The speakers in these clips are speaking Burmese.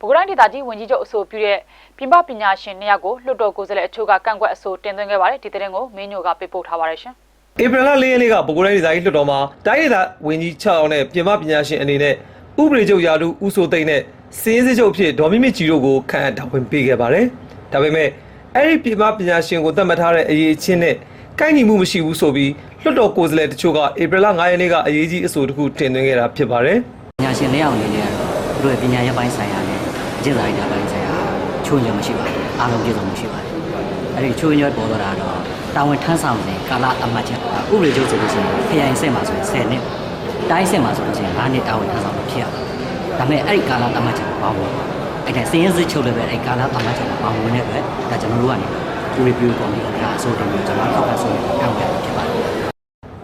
ပဲခူးတိုင်းဒေသကြီးဝန်ကြီးချုပ်အဆိုပြုတဲ့ပြင်ပပညာရှင်နှစ်ယောက်ကိုလွှတ်တော်ကိုယ်စားလှယ်အချို့ကကန့်ကွက်အဆိုတင်သွင်းခဲ့ပါတယ်ဒီသတင်းကိုမင်းညိုကပေးပို့ထားပါတယ်ရှင်ဧပြီလ၄ရက်နေ့ကပဲခူးတိုင်းဒေသကြီးလွှတ်တော်မှာတိုင်းဒေသဝန်ကြီး6ယောက်နဲ့ပြင်ပပညာရှင်အနေနဲ့ဥပဒေချုပ်ရာထူးဦးစိုးသိန်းနဲ့စင်းစည်းချုပ်အဖြစ်ဒေါ်မိမိကြည်တို့ကိုခန့်အပ်တာဝန်ပေးခဲ့ပါတယ်။ဒါပေမဲ့အဲ့ဒီပြင်ပပညာရှင်ကိုသတ်မှတ်ထားတဲ့အရေးအချင်းနဲ့ကိုက်ညီမှုမရှိဘူးဆိုပြီးလွှတ်တော်ကိုယ်စားလှယ်တချို့ကဧပြီလ9ရက်နေ့ကအရေးကြီးအဆိုတစ်ခုတင်သွင်းခဲ့တာဖြစ်ပါတယ်။ပညာရှင်လေးအောင်အနေနဲ့ကတော့သူတို့ရဲ့ပညာရေးပိုင်းဆိုင်ရာနဲ့ အကျင့်စာရိတ္တပိုင်းဆိုင်ရာချိုးညံမရှိပါဘူးအားလုံးပြည့်စုံမှုရှိပါတယ်အဲ့ဒီချိုးညံပေါ်တော့တာတော့တာဝန်ထမ်းဆောင်စဉ်ကာလအမှတ်ချက်ဥပဒေချုပ်ဆိုလို့ရှိရင်ခရိုင်အဆင့်မှာဆိုရင်10နှစ်တိုင်းအဆင့်မှာဆိုလို့ရှိရင်9နှစ်တာဝန်ထမ်းဆောင်လို့ဖြစ်ရပါတယ်ဒါပေမဲ့အဲ့ဒီကာလအမှတ်ချက်ကိုပေါင်းဖို့အဲ့ဒါစည်ရင်းစစ်ချုပ်လည်းပဲအဲ့ဒီကာလအမှတ်ချက်ကိုပေါင်းဝင်တဲ့အတွက်ဒါကျွန်တော်တို့ကနေ review ကော်မတီကအဆိုတင်ပြီးကျွန်တော်တို့ထောက်ခံဆိုတောင်းရဖြစ်ပါတယ်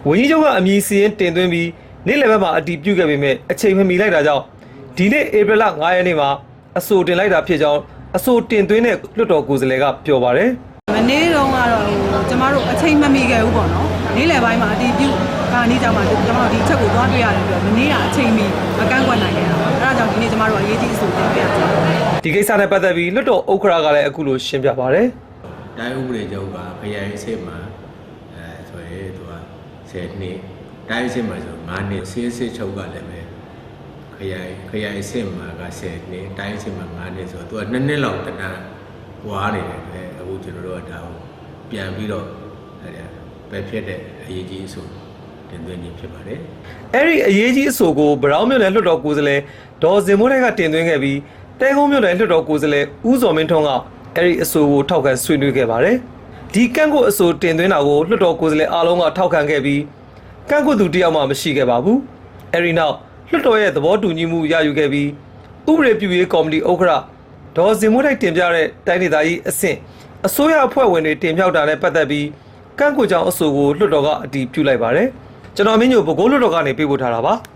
ဝန်ကြီးချုပ်ကအမည်စီရင်တင်သွင်းပြီးနေ့လယ်ဘက်မှာအတည်ပြုခဲ့ပေမဲ့အချိန်မမီလိုက်တာကြောင့်ဒီနေ့ဧပြီလ9ရက်နေ့မှာ အဆိုတင်လိုက်တာဖြစ်ကြောင်းအဆိုတင်သွင်းတဲ့လွှတ်တော်ကိုယ်စားလှယ်ကပြောပါတယ်မနေ့တုန်းကတော့ဟိုကျမတို့အချိန်မမီခဲ့ဘူးပေါ့နော်နေ့လယ်ပိုင်းမှာအတီးပြုကာနေ့ကြောင့်မှကျမတို့ဒီအချက်ကိုသွားတွေ့ရတယ်ပြီးတော့မနေ့ကအချိန်မီမကန့်ကွက်နိုင်ခဲ့တာပေါ့အဲဒါကြောင့်ဒီနေ့ကျမတို့အရေးကြီးအဆိုတင်ပြရတာဒီကိစ္စနဲ့ပတ်သက်ပြီးလွှတ်တော်ဥက္ခရာကလည်းအခုလိုရှင်းပြပါတယ်တိုင်းဥပဒေချုပ်ကခရိုင်အဆင့်မှာအဲဆိုရင်သူက10နှစ်တိုင်းအဆင့်မှာဆို9နှစ်စီးစစ်ချုပ်ကလည်းပဲ ခရိုင်ခရိုင်အဆင့်မှာက10နှစ်တိုင်းအဆင့်မှာ9နှစ်ဆိုတော့သူက2နှစ်လောက်တန်းဝါနေတယ်ပဲအခုကျွန်တော်တို့ကဒါကိုပြန်ပြီးတော့အဲပဲဖြစ်တဲ့အရေးကြီးအဆိုတင်သွင်းခြင်းဖြစ်ပါတယ်အဲ့ဒီအရေးကြီးအဆိုကိုဗရောင်းမြို့နယ်လွှတ်တော်ကိုယ်စားလှယ်ဒေါ်စင်မိုးတိုက်ကတင်သွင်းခဲ့ပြီးတဲကုန်းမြို့နယ်လွှတ်တော်ကိုယ်စားလှယ်ဦးစော်မင်းထွန်းကအဲ့ဒီအဆိုကိုထောက်ခံဆွေးနွေးခဲ့ပါတယ်ဒီကန့်ကွက်အဆိုတင်သွင်းတာကိုလွှတ်တော်ကိုယ်စားလှယ်အားလုံးကထောက်ခံခဲ့ပြီးကန့်ကွက်သူတစ်ယောက်မှမရှိခဲ့ပါဘူးအဲ့ဒီနောက် လွှတ်တော်ရဲ့သဘောတူညီမှုရယူခဲ့ပြီးဥပဒေပြုရေးကော်မတီဥက္ကဋ္ဌဒေါ်စင်မိုးတိုက်တင်ပြတဲ့တိုင်းဒေသကြီးအဆင့်အစိုးရအဖွဲ့ဝင်တွေတင်ပြတာနဲ့ပတ်သက်ပြီးကန့်ကွက်ကြောင်းအဆိုကိုလွှတ်တော်ကအတည်ပြုလိုက်ပါတယ်ကျွန်တော်မင်းညိုဘကိုးလွှတ်တော်ကနေပေးပို့ထားတာပါ